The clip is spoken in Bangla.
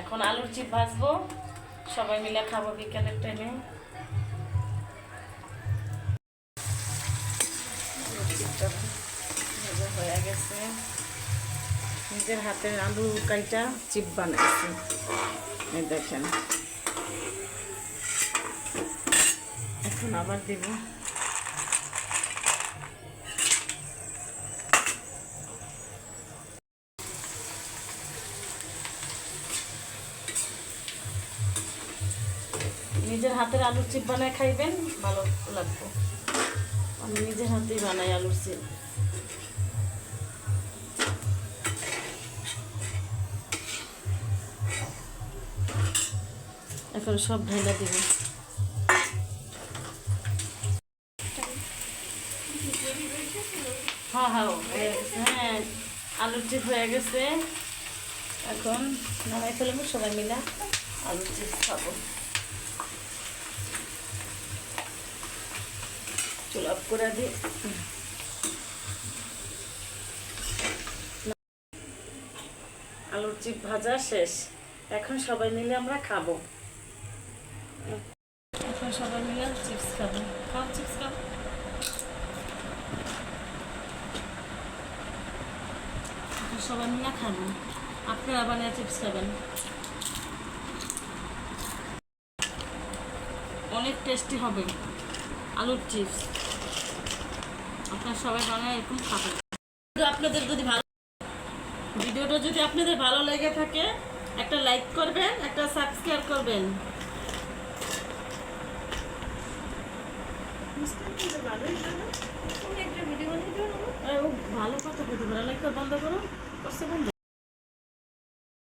এখন আলুর চিপ ভাজবো। সবাই মিলে খাব বিকেলের টাইমে হয়ে গেছে। নিজের হাতে আলু কাইটা চিপ বানাইছি। দেখেন। এখন আবার দেব। নিজের হাতের আলুর চিপ বানায় খাইবেন, ভালো লাগবে। আমি নিজের হাতেই বানাই আলুর চিপ। এখন সব ঢেলে দিব। হ্যাঁ হ্যাঁ হয়ে, আলুর চিপ হয়ে গেছে। এখন নামাই ফেলব, সবাই মিলে আলুর চিপ খাব। চুল করে দিই। আলুর চিপ ভাজা শেষ। এখন সবাই মিলে আমরা খাব। সবাই মিলে চিপস খাব। খাও খাও। সবাই মিলে খাব। আপনারা বানিয়ে চিপস খাবেন। অনেক টেস্টি হবে আলুর চিপস। আপনারা সবাই বানায় এরকম খাবেন। আপনাদের যদি ভালো ভিডিওটা যদি আপনাদের ভালো লেগে থাকে একটা লাইক করবেন একটা সাবস্ক্রাইব করবেন। ভালো কথা বন্ধ করো। করছে বন্ধ?